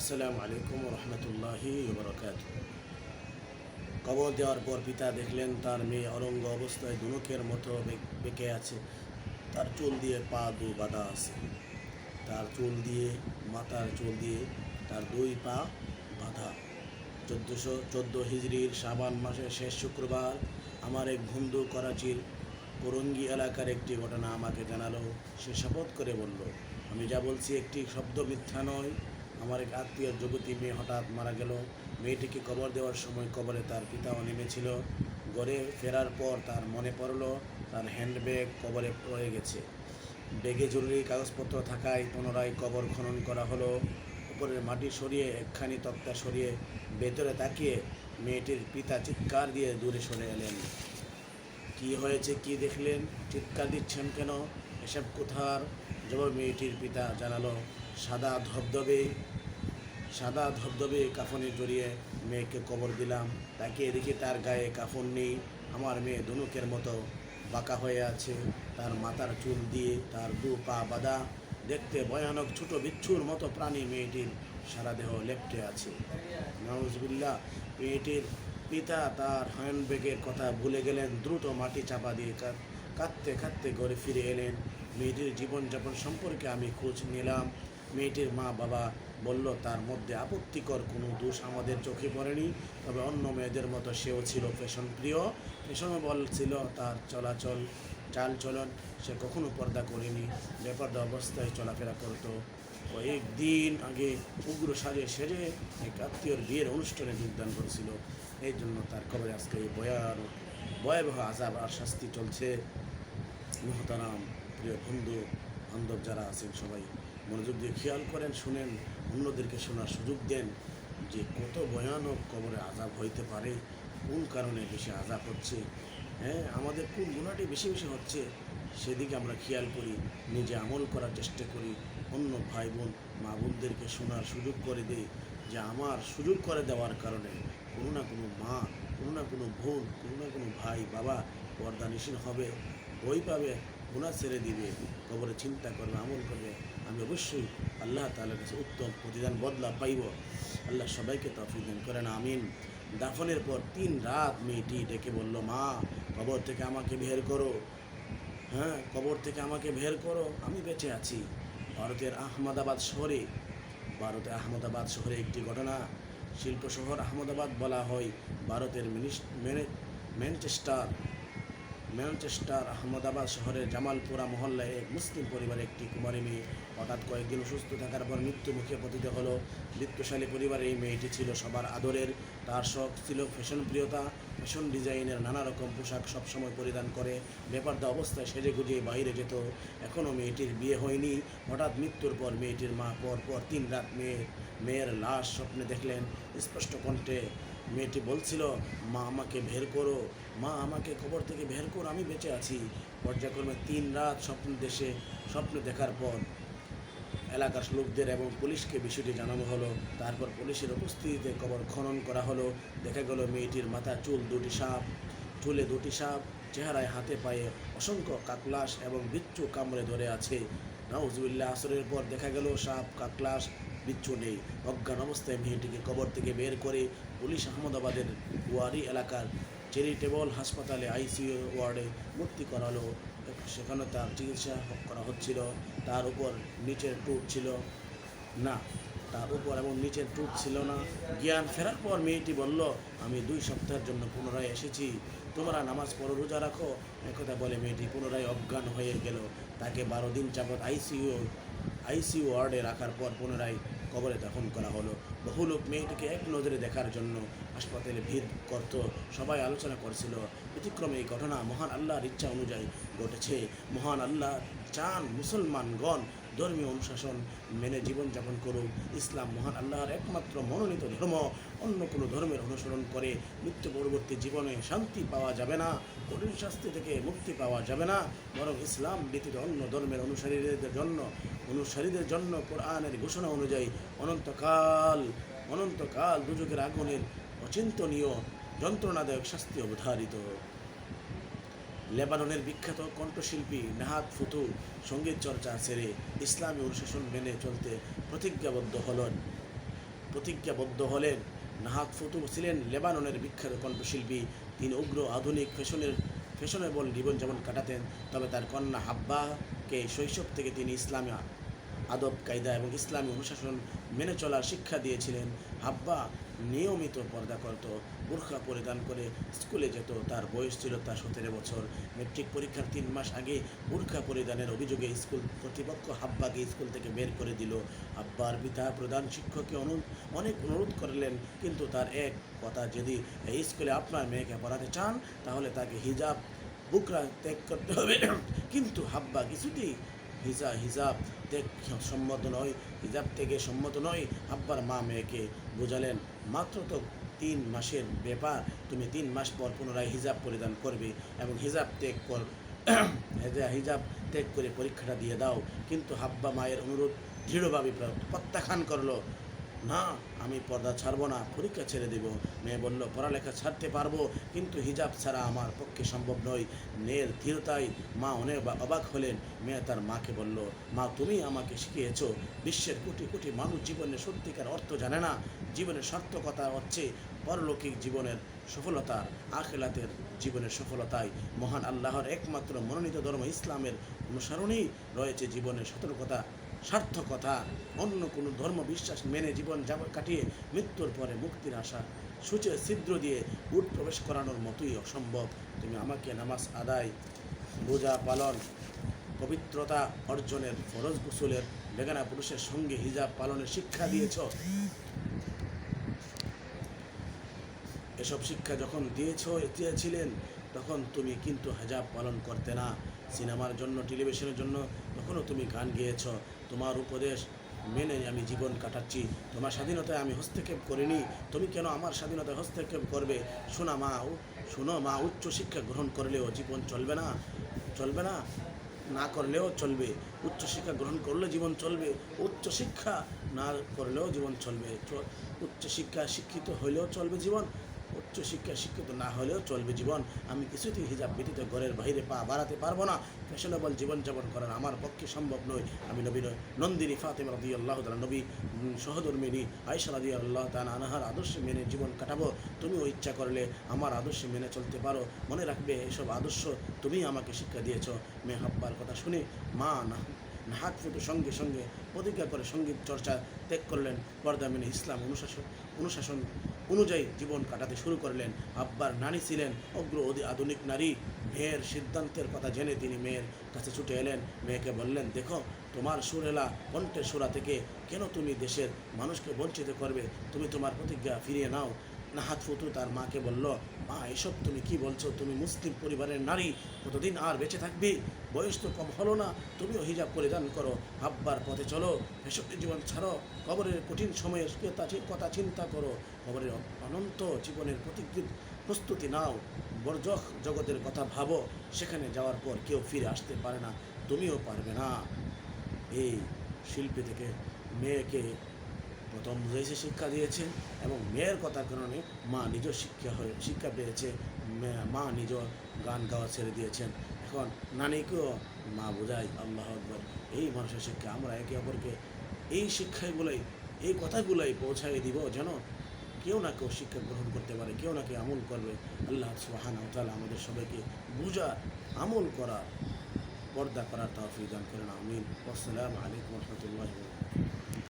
আসসালামু আলাইকুম রহমতুল্লাহি বরকাত কবর দেওয়ার পর পিতা দেখলেন তার মেয়ে অরঙ্গ অবস্থায় দুনুকের মতো বেঁকে আছে। তার চুল দিয়ে পা দু বাঁধা আছে। তার চুল দিয়ে, মাথার চুল দিয়ে তার দুই পা বাঁধা। চোদ্দোশো, চোদ্দ হিজড়ির সাবান মাসের শেষ শুক্রবার আমার এক বন্ধু করাচির করঙ্গি এলাকার একটি ঘটনা আমাকে জানালো। সে শপথ করে বলল, আমি যা বলছি একটি শব্দ মিথ্যা নয়। আমার এক আত্মীয় যুবতী মেয়ে হঠাৎ মারা গেল। মেয়েটিকে কবর দেওয়ার সময় কবরে তার পিতাও নেমেছিল। গড়ে ফেরার পর তার মনে পড়ল, তার হ্যান্ডব্যাগ কবরে পড়ে গেছে। ব্যাগে জরুরি কাগজপত্র থাকায় পুনরায় কবর খনন করা হলো। উপরের মাটি সরিয়ে একখানি তক্তা সরিয়ে ভেতরে তাকিয়ে মেয়েটির পিতা চিৎকার দিয়ে দূরে সরে এলেন। কি হয়েছে, কি দেখলেন? চিৎকার দিচ্ছেন কেন? এসব কোথার? জবাব মেয়েটির পিতা জানালো। সাদা ধবধবে সাদা ধবধবে কাফনে জড়িয়ে মেয়েকে কবর দিলাম। তাকে দেখি তার গায়ে কাফন নেই। আমার মেয়ে ধনুকের মতো বাঁকা হয়ে আছে। তার মাথার চুল দিয়ে তার দু পা বাঁধা। দেখতে ভয়ানক, ছোট বিচ্ছুর মতো প্রাণী মেয়েটির সারা দেহ লেপটে আছে। নওয়াজবিল্লা মেয়েটির পিতা তার হ্যান্ডব্যাগের কথা ভুলে গেলেন। দ্রুত মাটি চাপা দিয়ে কাঁদ- কাঁদতে কাঁদতে ঘরে ফিরে এলেন। মেয়েটির জীবনযাপন সম্পর্কে আমি খোঁজ নিলাম। মেয়েটির মা বাবা বলল, তার মধ্যে আপত্তিকর কোনো দোষ আমাদের চোখে পড়েনি। তবে অন্য মেয়েদের মতো সেও ছিল ফ্যাশন প্রিয় ফ্যাশনেবল ছিল তার চলাচল চাল চলন সে কখনো পর্দা করেনি। বেপর্দা অবস্থায় চলাফেরা করতো। কয়েকদিন আগে উগ্র সাজে সেরে এক আত্মীয়র বিয়ের অনুষ্ঠানে যোগদান করেছিল। এই জন্য তার কবরে আজকে এই ভয়ানক, ভয়াবহ আজাব আর শাস্তি চলছে। মহতারাম, প্রিয় বন্ধু, বান্ধব যারা আছেন সবাই। মনোযোগ দিয়ে খেয়াল করেন, শুনেন, অন্যদেরকে শোনার সুযোগ দেন যে কত ভয়ানক কবরে আজাব হইতে পারে, কোন কারণে বেশি আজাব হচ্ছে হ্যাঁ? আমাদের কোন গুণাটি বেশি বেশি হচ্ছে, সেদিকে আমরা খেয়াল করি, নিজে আমল করার চেষ্টা করি, অন্য ভাই বোন মা বোনদেরকে শোনার সুযোগ করে দেই যে আমার সুযোগ করে দেওয়ার কারণে কোনো না কোনো মা, কোনো না কোনো বোন, কোনো না কোনো ভাই, বাবা পর্দা নিশীন হবে বই পাবে গুণা ছেড়ে দিবে, কবরে চিন্তা করবে, আমল করবে। আমি অবশ্যই আল্লাহ তাআলার কাছে উত্তম প্রতিদান বদলা পাইব। আল্লাহ সবাইকে তফিক দান করেন, আমিন। দাফনের পর তিন রাত মেয়েটি ডেকে বলল, মা, কবর থেকে আমাকে বের করো। হ্যাঁ কবর থেকে আমাকে বের করো? আমি বেঁচে আছি। ভারতের আহমেদাবাদ শহরে ভারতের আহমেদাবাদ শহরে একটি ঘটনা। শিল্প শহর আহমেদাবাদ বলা হয় ভারতের ম্যানচেস্টার ম্যানচেস্টার আহমেদাবাদ শহরের জামালপুরা মহল্লায় এক মুসলিম পরিবারের একটি কুমারী মেয়ে হঠাৎ কয়েকদিন অসুস্থ থাকার পর মৃত্যু মুখে পতিত হলো। বৃত্তশালী পরিবারের এই মেয়েটি ছিল সবার আদরের। তার শখ ছিল ফ্যাশন প্রিয়তা ফ্যাশন ডিজাইনের নানা রকম পোশাক সবসময় পরিধান করে। বেপারদা অবস্থায় সেজে গুজিয়ে বাইরে যেত। এখনও মেয়েটির বিয়ে হয়নি। হঠাৎ মৃত্যুর পর মেয়েটির মা পর পর তিন রাত মেয়ের মেয়ের লাশ স্বপ্নে দেখলেন স্পষ্ট কণ্ঠে। মেয়েটি বলছিল, মা আমাকে বের করো, মা আমাকে খবর থেকে বের করো, আমি বেঁচে আছি। পর্যায়ক্রমে তিন রাত স্বপ্ন দেশে, স্বপ্ন দেখার পর এলাকার লোকদের এবং পুলিশকে বিষয়টি জানানো হলো। তারপর পুলিশের উপস্থিতিতে কবর খনন করা হলো। দেখা গেল মেয়েটির মাথা চুল দুটি সাপ, চুলে দুটি সাপ, চেহারায় হাতে পায়ে অসংখ্য কাকলাস এবং বিচ্ছু কামড়ে ধরে আছে। নাউজুবিল্লাহ আসরের পর দেখা গেল সাপ, কাকলাস, বিচ্ছু নেই। অজ্ঞান অবস্থায় মেয়েটিকে কবর থেকে বের করে পুলিশ আহমদাবাদের ওয়ারি এলাকার চ্যারিটেবল হাসপাতালে আইসিইউ ওয়ার্ডে ভর্তি করালো। সেখানে তার চিকিৎসা করা হচ্ছিল। তার উপর নিচের টুট ছিল না। তার উপর এবং নিচের টুট ছিল না। জ্ঞান ফেরার পর মেয়েটি বলল, আমি দুই সপ্তাহের জন্য পুনরায় এসেছি। তোমরা নামাজ পড়ো, রোজা রাখো। একথা বলে মেয়েটি পুনরায় অজ্ঞান হয়ে গেল। তাকে বারো দিন যাবৎ আইসিইউ আইসিইউ ওয়ার্ডে রাখার পর পুনরায় কবরে দাফন করা হলো। বহু লোক মেয়েটিকে এক নজরে দেখার জন্য হাসপাতালে ভিড় করত। সবাই আলোচনা করছিল, ব্যতিক্রমে এই ঘটনা মহান আল্লাহর ইচ্ছা অনুযায়ী ঘটেছে। মহান আল্লাহ চান মুসলমানগণ ধর্মীয় অনুশাসন মেনে জীবনযাপন করুক। ইসলাম মহান আল্লাহর একমাত্র মনোনীত ধর্ম। অন্য কোনো ধর্মের অনুসরণ করে মৃত্যু পরবর্তী জীবনে শান্তি পাওয়া যাবে না, কঠিন শাস্তি থেকে মুক্তি পাওয়া যাবে না। বরং ইসলাম ব্যতীত অন্য ধর্মের অনুসারীদের জন্য অনুসারীদের জন্য কোরআনের ঘোষণা অনুযায়ী অনন্তকাল অনন্তকাল দুযোগের আগুনের অচিন্তনীয়, যন্ত্রণাদায়ক শাস্তি অবধারিত। লেবাননের বিখ্যাত কণ্ঠশিল্পী নাহাদ ফুতু সংগীত চর্চা ছেড়ে ইসলামী অনুশাসন মেনে চলতে প্রতিজ্ঞাবদ্ধ হলেন। প্রতিজ্ঞাবদ্ধ হলেন। নাহাদ ফুতু ছিলেন লেবাননের বিখ্যাত কণ্ঠশিল্পী। তিনি উগ্র আধুনিক ফ্যাশনের, ফ্যাশনেবল জীবনযাপন কাটাতেন। তবে তার কন্যা হাব্বাকে শৈশব থেকে তিনি ইসলামী আদব, কায়দা এবং ইসলামী অনুশাসন মেনে চলার শিক্ষা দিয়েছিলেন। হাব্বা নিয়মিত পর্দা করত, বোরখা পরিধান করে স্কুলে যেত, তার বয়স ছিল তার সতেরো বছর। মেট্রিক পরীক্ষার তিন মাস আগে বোরখা পরিধানের অভিযোগে স্কুল কর্তৃপক্ষ হাব্বাকে স্কুল থেকে বের করে দিল। হাব্বার পিতা প্রধান শিক্ষককে অনু অনেক অনুরোধ করলেন, কিন্তু তার এক কথা, যদি এই স্কুলে আপনার মেয়েকে পড়াতে চান, তাহলে তাকে হিজাব, বুকরা ত্যাগ করতে হবে। কিন্তু হাব্বা কিছুতেই হিজা হিজাব সম্মত নয়, হিজাব থেকে সম্মত নয়। আব্বার মা মেয়েকে বোঝালেন, মাত্র তো তিন মাসের ব্যাপার, তুমি তিন মাস পর পুনরায় হিজাব পরিধান করবে এবং হিজাব ত্যাগ কর, হিজাব ত্যাগ করে পরীক্ষাটা দিয়ে দাও। কিন্তু হাব্বা মায়ের অনুরোধ দৃঢ়ভাবে প্রত্যাখ্যান করল না, আমি পর্দা ছাড়বো না, পরীক্ষা ছেড়ে দেব। মেয়ে বলল, পড়ালেখা ছাড়তে পারব, কিন্তু হিজাব ছাড়া আমার পক্ষে সম্ভব নয়। মেয়ের ধীরতায় মা অনেক অবাক হলেন। মেয়ে তার মাকে বলল, মা, তুমি আমাকে শিখিয়েছো, বিশ্বের কোটি কোটি মানুষ জীবনে সত্যিকার অর্থ জানে না। জীবনের সার্থকতা হচ্ছে পরলৌকিক জীবনের সফলতা আখেলাতের জীবনের সফলতায় মহান আল্লাহর একমাত্র মনোনীত ধর্ম ইসলামের অনুসরণেই রয়েছে জীবনের সতর্কতা। সার্থকতা। অন্য কোনো ধর্ম বিশ্বাস মেনে জীবন যাব কাটিয়ে মৃত্যুর পরে মুক্তির আশা সূচে ছিদ্র দিয়ে উট প্রবেশ করানোর মতোই অসম্ভব। তুমি আমাকে নামাজ আদায় বোঝা পালন, পবিত্রতা অর্জনের, ফরজ গোসলের, বেগানা পুরুষের সঙ্গে হিজাব পালনের শিক্ষা দিয়েছ? এসব শিক্ষা যখন দিয়েছ, দিয়েছিলেন, তখন তুমি কিন্তু হেজাব পালন করতে না। সিনেমার জন্য, টেলিভিশনের জন্য তখনও তুমি গান গেয়েছ। তোমার উপদেশ মেনে আমি জীবন কাটাচ্ছি। তোমার স্বাধীনতায় আমি হস্তক্ষেপ করিনি। তুমি কেন আমার স্বাধীনতায় হস্তক্ষেপ করবে? শোনা মা শোনো মা, উচ্চ শিক্ষা গ্রহণ করলেও জীবন চলবে না। চলবে না? না করলেও চলবে। উচ্চশিক্ষা গ্রহণ করলে জীবন চলবে। উচ্চ শিক্ষা না করলেও জীবন চলবে। চ- উচ্চ শিক্ষা শিক্ষিত হলেও চলবে জীবন, উচ্চ শিক্ষা শিক্ষিত না হলেও চলবে জীবন। আমি কিছুতেই হিজাব ব্যতীত ঘরের বাইরে পা বাড়াতে পারব না। ফ্যাশনেবল জীবনযাপন করার আমার পক্ষে সম্ভব নয়। আমি নবী নন্দিনী ফাতেমা রদি আল্লাহ তালা নবী সহধর্মিনী আয়সা রাদি আল্লাহ তালা আনাহার আদর্শ মেনে জীবন কাটাবো। তুমিও ইচ্ছা করলে আমার আদর্শে মেনে চলতে পারো। মনে রাখবে, এসব আদর্শ তুমি আমাকে শিক্ষা দিয়েছ। মেয়ে হাব্বার কথা শুনে মা না হাত ফুটে সঙ্গে সঙ্গে প্রতিজ্ঞা করে সংগীত চর্চা ত্যাগ করলেন পর্দা মেনে ইসলাম অনুশাসন অনুশাসন অনুযায়ী জীবন কাটাতে শুরু করলেন। আব্বার নারী ছিলেন অগ্র আধুনিক নারী। মেয়ের সিদ্ধান্তের কথা জেনে তিনি মেয়ের কাছে ছুটে এলেন। মেয়েকে বললেন, দেখো, তোমার সুরেলা কণ্ঠের সুরা থেকে কেন তুমি দেশের মানুষকে বঞ্চিত করবে? তুমি তোমার প্রতিজ্ঞা ফিরিয়ে নাও। নাহাত ফুতু তার মাকে বলল, মা, এসব তুমি কি বলছো? তুমি মুসলিম পরিবারের নারী, কতদিন আর বেঁচে থাকবে? বয়স তো কম হলো না, তুমিও হিজাব পরিধান করো হাব্বার পথে চলো ভেষজ জীবন ছাড়ো, কবরের কঠিন সময়ে কথা কথা চিন্তা করো, কবরের অনন্ত জীবনের প্রতিকৃত প্রস্তুতি নাও, বরজখ জগতের কথা ভাবো, সেখানে যাওয়ার পর কেউ ফিরে আসতে পারে না, তুমিও পারবে না। এই শিল্পী থেকে মেয়েকে প্রথম বুঝাইছে শিক্ষা দিয়েছে এবং মেয়ের কথার কারণে মা নিজ শিক্ষা হয়ে শিক্ষা পেয়েছে। মা নিজ গান গাওয়া ছেড়ে দিয়েছেন। এখন নানিকেও মা বোঝায়, আল্লাহ আকবর, এই মানুষের শিক্ষা, আমরা একে অপরকে এই শিক্ষাগুলোই, এই কথাগুলোই পৌঁছাই দিব যেন কেউ না কেউ শিক্ষা গ্রহণ করতে পারে, কেউ না কেউ আমল করবে। আল্লাহ সুবাহানা তাআলা আমাদের সবাইকে বুঝা, আমল করার, পর্দা করার তৌফিক দান করেন। আমিন। আসসালামু আলাইকুম রহমতুল্লাহ